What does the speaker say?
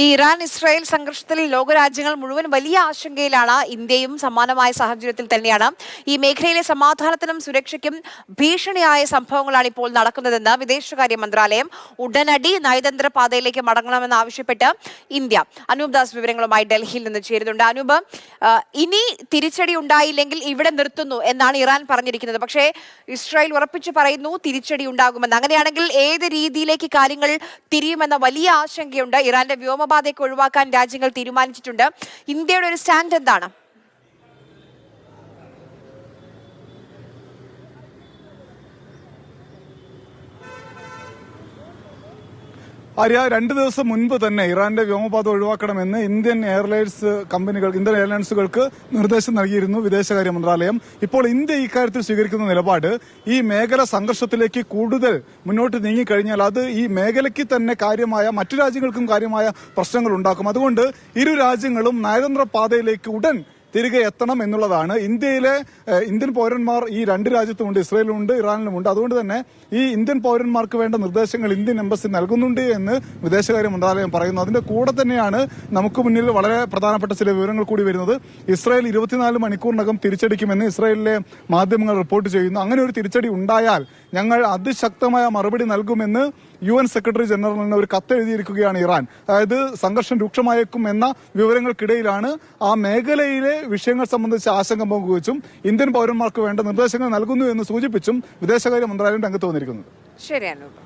ഈ Iran Israel സംഘർഷത്തിൽ ലോകരാജ്യങ്ങൾ മുഴുവൻ വലിയ ആശങ്കയിലാണ്. ഇന്ത്യയും സമാനമായ സാഹചര്യത്തിൽ തന്നെയാണ്. ഈ മേഖലയിലെ സമാധാനത്തിനും സുരക്ഷയ്ക്കും ഭീഷണിയായ സംഭവങ്ങളാണ് ഇപ്പോൾ നടക്കുന്നതെന്ന് വിദേശകാര്യ മന്ത്രാലയം ഉടനടി നയതന്ത്ര പാതയിലേക്ക് മടങ്ങണമെന്ന് ആവശ്യപ്പെട്ട് ഇന്ത്യ. അനൂപ് ദാസ് വിവരങ്ങളുമായി ഡൽഹിയിൽ നിന്ന് ചേരുന്നുണ്ട്. അനൂപ് ഇനി തിരിച്ചടി ഉണ്ടായില്ലെങ്കിൽ ഇവിടെ നിർത്തുന്നു എന്നാണ് ഇറാൻ പറഞ്ഞിരിക്കുന്നത്. പക്ഷേ ഇസ്രായേൽ ഉറപ്പിച്ചു പറയുന്നു തിരിച്ചടി ഉണ്ടാകുമെന്ന്. അങ്ങനെയാണെങ്കിൽ ഏത് രീതിയിലേക്ക് കാര്യങ്ങൾ തിരിയുമെന്ന വലിയ ആശങ്കയുണ്ട്. ഇറാന്റെ വ്യോമപാതയൊക്കെ ഒഴിവാക്കാൻ രാജ്യങ്ങൾ തീരുമാനിച്ചിട്ടുണ്ട്. ഇന്ത്യയുടെ ഒരു സ്റ്റാൻഡ് എന്താണ്? ആര്യ രണ്ട് ദിവസം മുൻപ് തന്നെ ഇറാന്റെ വ്യോമപാത ഒഴിവാക്കണമെന്ന് ഇന്ത്യൻ എയർലൈൻസ് കമ്പനികൾ ഇന്ത്യൻ എയർലൈൻസുകൾക്ക് നിർദ്ദേശം നൽകിയിരുന്നു വിദേശകാര്യ മന്ത്രാലയം. ഇപ്പോൾ ഇന്ത്യ ഇക്കാര്യത്തിൽ സ്വീകരിക്കുന്ന നിലപാട് ഈ മേഖല സംഘർഷത്തിലേക്ക് കൂടുതൽ മുന്നോട്ട് നീങ്ങിക്കഴിഞ്ഞാൽ അത് ഈ മേഖലയ്ക്ക് തന്നെ കാര്യമായ മറ്റു രാജ്യങ്ങൾക്കും കാര്യമായ പ്രശ്നങ്ങൾ ഉണ്ടാക്കും. അതുകൊണ്ട് ഇരു രാജ്യങ്ങളും നയതന്ത്ര പാതയിലേക്ക് ഉടൻ തിരികെ എത്തണം എന്നുള്ളതാണ്. ഇന്ത്യയിലെ ഇന്ത്യൻ പൗരന്മാർ ഈ രണ്ട് രാജ്യത്തുമുണ്ട് ഇസ്രയേലുമുണ്ട് ഇറാനിലുമുണ്ട്. അതുകൊണ്ട് തന്നെ ഈ ഇന്ത്യൻ പൗരന്മാർക്ക് വേണ്ട നിർദ്ദേശങ്ങൾ ഇന്ത്യൻ എംബസി നൽകുന്നുണ്ട് എന്ന് വിദേശകാര്യ മന്ത്രാലയം പറയുന്നു. അതിന്റെ കൂടെ തന്നെയാണ് നമുക്ക് മുന്നിൽ വളരെ പ്രധാനപ്പെട്ട ചില വിവരങ്ങൾ കൂടി വരുന്നത്. ഇസ്രായേൽ ഇരുപത്തിനാല് മണിക്കൂറിനകം തിരിച്ചടിക്കുമെന്ന് ഇസ്രായേലിലെ മാധ്യമങ്ങൾ റിപ്പോർട്ട് ചെയ്യുന്നു. അങ്ങനെ ഒരു തിരിച്ചടി ഉണ്ടായാൽ ഞങ്ങൾ അതിശക്തമായ മറുപടി നൽകുമെന്ന് യു എൻ സെക്രട്ടറി ജനറലിന് ഒരു കത്ത് എഴുതിയിരിക്കുകയാണ് ഇറാൻ. അതായത് സംഘർഷം രൂക്ഷമായേക്കും എന്ന വിവരങ്ങൾക്കിടയിലാണ് ആ മേഖലയിലെ വിഷയങ്ങൾ സംബന്ധിച്ച് ആശങ്ക പങ്കുവച്ചും ഇന്ത്യൻ പൗരന്മാർക്ക് വേണ്ട നിർദ്ദേശങ്ങൾ നൽകുന്നു എന്ന് സൂചിപ്പിച്ചും വിദേശകാര്യ മന്ത്രാലയം രംഗത്ത് വന്നിരിക്കുന്നത്